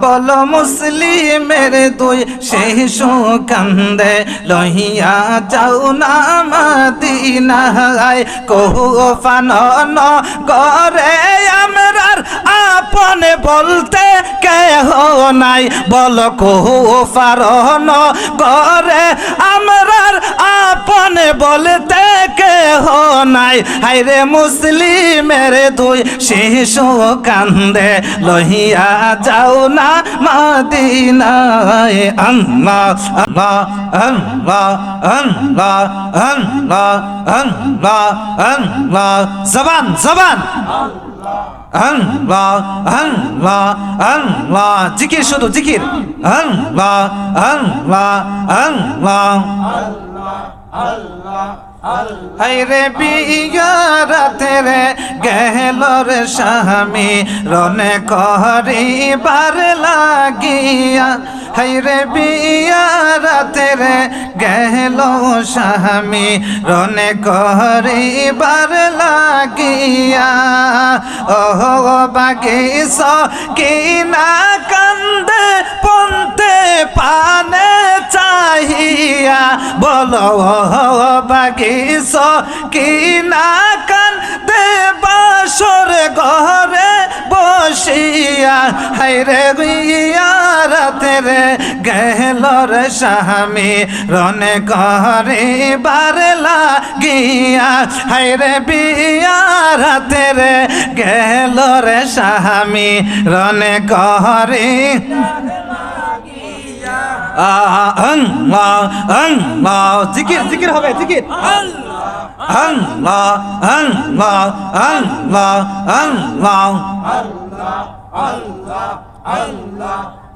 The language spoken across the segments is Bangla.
বল মুসলিমের দুই শিশু কান্দে লহিয়া যাও না মদিনায়। কোফান করে আমরার আপন বলতে কেহ নাই? বল কোফারন করে। আমরার আপন বলতে কেহ নাই? হাইরে মুসলিমের দুই শিশু কান্দে। লহিয়া যাও না মদিনায়। আল্লাহ আল্লাহ আল্লাহ আল্লাহ আল্লাহ আল্লাহ আল্লাহ। জবান জবান। আল্লাহ আল্লাহ আল্লাহ জিকির শুধু জিকির। আল্লাহ আল্লাহ আল্লাহ হাইরে বিয়ারাতে রে গেলর স্বামী, রনে করিবার লাগিয়া। হাইরে বিয়ারাতে রে গেল স্বামী রনে করিবার লাগিয়া। ওহ বাগিস কিনা কান্দে পন্তে পানে চাহিয়া। বলো বাগিস কিনা কান্দে বাসর ঘরে বসিয়া। হাইরে রাতে রে গেলর স্বামী, রনে ঘরে বারলা গিয়া। হাইরে বিয়া রাতে রে গেলর স্বামী, রনে আল্লাহ আল্লাহ জিকির জিকির হবে, জিকির। আল্লাহ আল্লাহ আল্লাহ আল্লাহ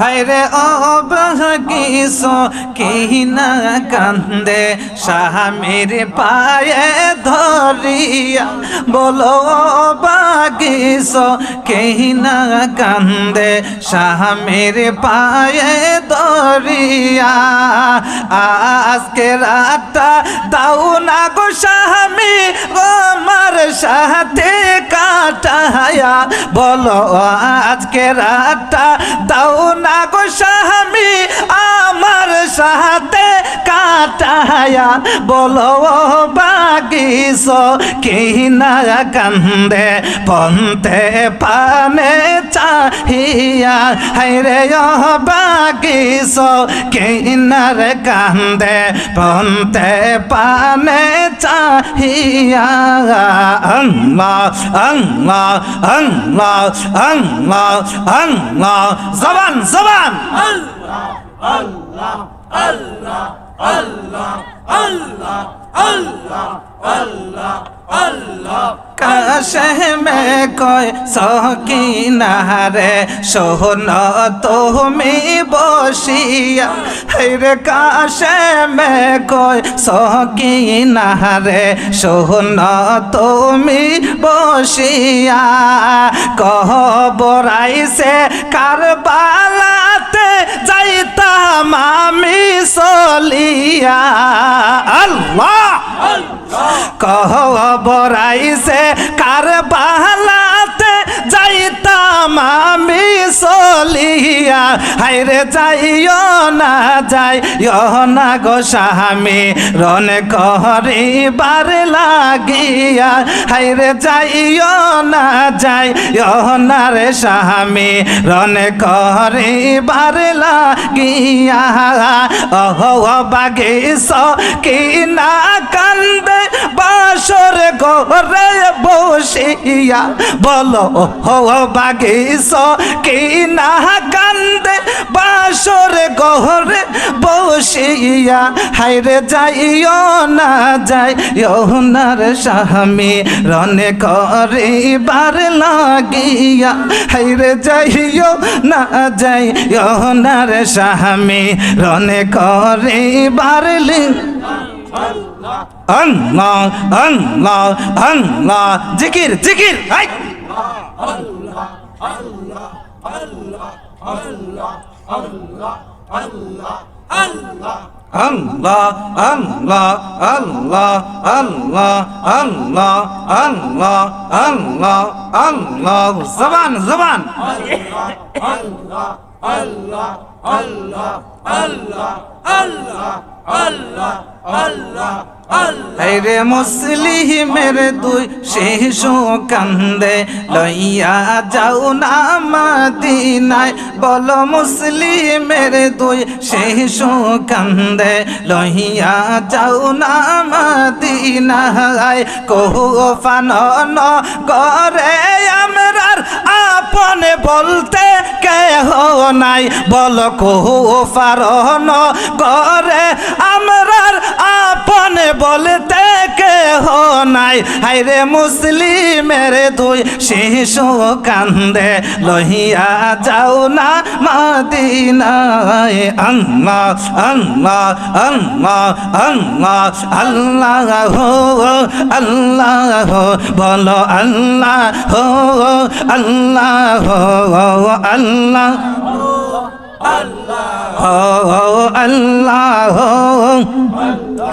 হায়রে ও বাগিস কিনা কান্দে? স্বামীর পায়ে ধরিয়া বলো বাগিস কিনা কান্দে? স্বামীর পায়ে ধরিয়া আজকে রাতটা দাও না গো স্বামী আমার সাথে। কাটায়া বলো আজকে রাতটা দাও না গো স্বামী, আমার সাথে কাটায়া বলো বাগিস কিনা কান্দে পন্তে পানে চাহিয়া। হাইরে বাগিস কিনার কান্দে পন্তে পানে চাহিয়া। আল্লাহ আল্লাহ আল্লাহ আল্লাহ আল্লাহ জবান জবান। কাশে মে কয় সকিনারে সোহন তুমি বসিয়া হেরে কাশে মে কয় সকিনারে সোহন তুমি বসিয়া কহ বরাইছে কারবালাতে যাইতাম আমি চলিয়া আল্লাহ! কহ বরাইছে কার বাহালাতে চলিয়া হাইরে যাইও না যাই না গো স্বামী রন করিবার লাগিয়া হাইরে যাইও না যাই না রে স্বামী রন করিবার লাগিয়া অহ বাগিস কি না কান্দে বাসর ঘরে বসিয়া বলো বাগিস, কি না কান্দে? বাসর ঘরে বসিয়া হাইরে যাইও না যাই ইহনার স্বামী, রনে করে বার লাগিয়া হাইরে যাইও না যাই ইহনার স্বামী, রনে করে বারলি আল্লাহ আল্লাহ আল্লাহ জিকির জিকির হাই আল্লাহ আল্লাহ আল্লাহ আল্লাহ আল্লাহ আল্লাহ আল্লাহ আল্লাহ জবান জবান রে মুসলিমের দুই শিশু কান্দে, লইয়া যাও না মাদিনায়। বল মুসলিমের দুই শিশু কান্দে, লইয়া যাও না মাদিনায়। কহু ফানন আমরার আপন বলতে কেহ নাই। বল কহু ফারন করে। আমরার আপন বলতে কেহ নাই। হাইরে মুসলিমের দুই শিশু কান্দে লহিয়া যাও না মাদিনায়। আল্লাহ আল্লাহ আল্লাহ আল্লাহ আল্লাহ হো আল্লাহ হো বলো আল্লাহ হো আল্লাহ হো আল্লাহ হো আল্লাহ